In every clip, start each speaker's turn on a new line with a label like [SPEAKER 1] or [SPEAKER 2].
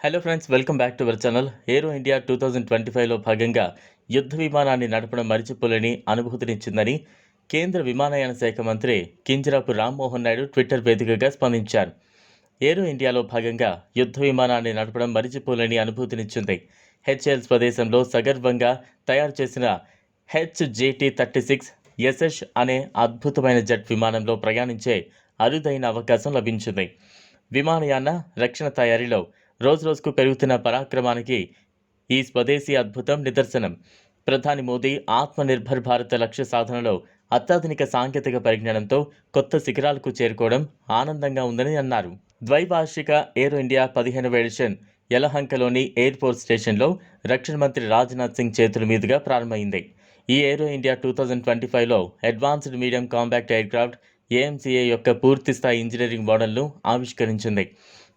[SPEAKER 1] Hello friends welcome back to our channel aero India two thousand twenty ఫైవ్లో భాగంగా యుద్ధ విమానాన్ని నడపడం మరిచిపోలేని అనుభూతినిచ్చిందని కేంద్ర విమానయాన శాఖ మంత్రి కింజరాపు రామ్మోహన్ నాయుడు ట్విట్టర్ వేదికగా స్పందించారు. ఏరో ఇండియాలో భాగంగా యుద్ధ విమానాన్ని నడపడం మరిచిపోలేని అనుభూతినిచ్చింది హెచ్ఎల్స్ ప్రదేశంలో సగర్వంగా తయారు చేసిన హెచ్జేటీ థర్టీ సిక్స్ ఎస్ఎస్ అనే అద్భుతమైన జెట్ విమానంలో ప్రయాణించే అరుదైన అవకాశం లభించింది. విమానయాన రక్షణ తయారీలో రోజురోజుకు పెరుగుతున్న పరాక్రమానికి ఈ స్వదేశీ అద్భుతం నిదర్శనం. ప్రధాని మోదీ ఆత్మనిర్భర్ భారత్ లక్ష్య సాధనలో అత్యాధునిక సాంకేతిక పరిజ్ఞానంతో కొత్త శిఖరాలకు చేరుకోవడం ఆనందంగా ఉందని అన్నారు. ద్వైవార్షిక ఎయిరో ఇండియా పదిహేనవ ఎడిషన్ యలహంకలోని ఎయిర్ ఫోర్స్ స్టేషన్లో రక్షణ మంత్రి రాజ్నాథ్ సింగ్ చేతుల మీదుగా ప్రారంభమైంది. ఈ aero India two thousand twenty ఫైవ్లో advanced medium compact aircraft AMCA యొక్క పూర్తిస్థాయి ఇంజనీరింగ్ మోడల్ను ఆవిష్కరించింది.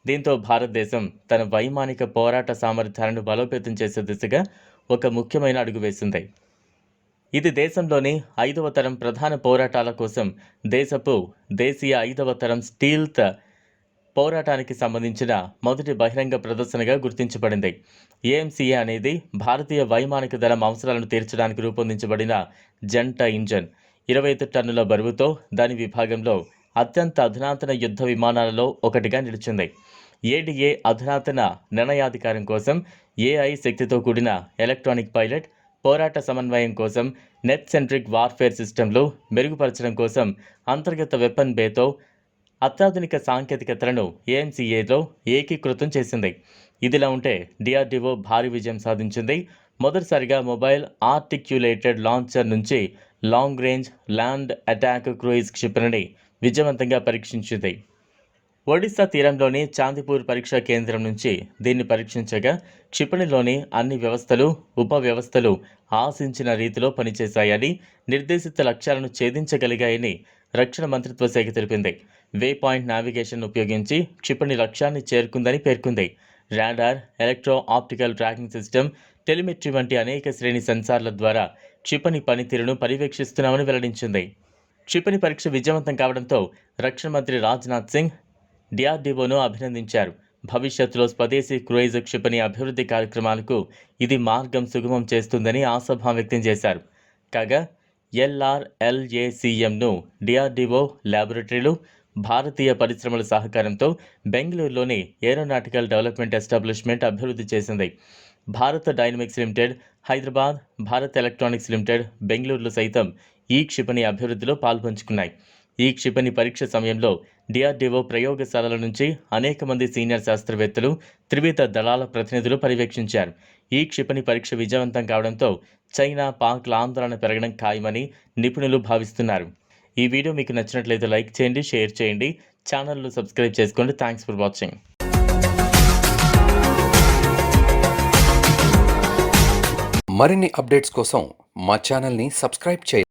[SPEAKER 1] దీంతో భారతదేశం తన వైమానిక పోరాట సామర్థ్యాలను బలోపేతం చేసే దిశగా ఒక ముఖ్యమైన అడుగు వేసింది. ఇది దేశంలోని ఐదవ తరం ప్రధాన పోరాటాల కోసం దేశపు దేశీయ ఐదవ తరం స్టీల్త్ పోరాటానికి సంబంధించిన మొదటి బహిరంగ ప్రదర్శనగా గుర్తించబడింది. ఏఎంసీఏ అనేది భారతీయ వైమానిక దళం అవసరాలను తీర్చడానికి రూపొందించబడిన జంట ఇంజన్. ఇరవై ఐదు టన్నుల బరువుతో దాని విభాగంలో అత్యంత అధునాతన యుద్ధ విమానాలలో ఒకటిగా నిలిచింది. ఏడీఏ అధునాతన నిర్ణయాధికారం కోసం ఏఐ శక్తితో కూడిన ఎలక్ట్రానిక్ పైలట్ పోరాట సమన్వయం కోసం నెట్ సెంట్రిక్ వార్ఫేర్ సిస్టంలు మెరుగుపరచడం కోసం అంతర్గత వెపన్ బేతో అత్యాధునిక సాంకేతికతలను ఏఎంసీఏలో ఏకీకృతం చేసింది. ఇదిలా ఉంటే డిఆర్డీఓ భారీ విజయం సాధించింది. మొదటిసారిగా మొబైల్ ఆర్టిక్యులేటెడ్ లాంచర్ నుంచి long range land attack cruise క్షిపణిని విజయవంతంగా పరీక్షించింది. ఒడిశా తీరంలోని చాందిపూర్ పరీక్షా కేంద్రం నుంచి దీన్ని పరీక్షించగా క్షిపణిలోని అన్ని వ్యవస్థలు ఉప వ్యవస్థలు ఆశించిన రీతిలో పనిచేశాయని నిర్దేశిత లక్ష్యాలను ఛేదించగలిగాయని రక్షణ మంత్రిత్వ శాఖ తెలిపింది. వే పాయింట్ నావిగేషన్ ఉపయోగించి క్షిపణి లక్ష్యాన్ని చేరుకుందని పేర్కొంది. Radar electro optical tracking system telemetry వంటి అనేక శ్రేణి సెన్సార్ల ద్వారా క్షిపణి పనితీరును పర్యవేక్షిస్తున్నామని వెల్లడించింది. క్షిపణి పరీక్ష విజయవంతం కావడంతో రక్షణ మంత్రి రాజ్నాథ్ సింగ్ డిఆర్డీఓను అభినందించారు. భవిష్యత్తులో స్వదేశీ క్రూయిజ్ క్షిపణి అభివృద్ధి కార్యక్రమాలకు ఇది మార్గం సుగమం చేస్తుందని ఆశాభావం వ్యక్తం చేశారు. కాగా ఎల్ఆర్ఎల్ఏసీఎంను డిఆర్డీఓ ల్యాబొరేటరీలు భారతీయ పరిశ్రమల సహకారంతో బెంగళూరులోని ఏరోనాటికల్ డెవలప్మెంట్ ఎస్టాబ్లిష్మెంట్ అభివృద్ధి చేసింది. Bharat dynamics limited Hyderabad Bharat electronics limited బెంగళూరులో సైతం ఈ క్షిపణి అభివృద్ధిలో పాల్పంచుకున్నాయి. ఈ క్షిపణి పరీక్ష సమయంలో డిఆర్డీఓ ప్రయోగశాలల నుంచి అనేక మంది సీనియర్ శాస్త్రవేత్తలు త్రివిధ దళాల ప్రతినిధులు పర్యవేక్షించారు. ఈ క్షిపణి పరీక్ష విజయవంతం కావడంతో చైనా పాక్ల ఆందోళన పెరగడం ఖాయమని నిపుణులు భావిస్తున్నారు. ఈ వీడియో మీకు నచ్చినట్లయితే లైక్ చేయండి షేర్ చేయండి ఛానల్ను సబ్స్క్రైబ్ చేసుకోండి. Thanks for watching.
[SPEAKER 2] మరిన్ని అప్డేట్స్ కోసం మా ఛానల్ని సబ్స్క్రైబ్ చేయండి.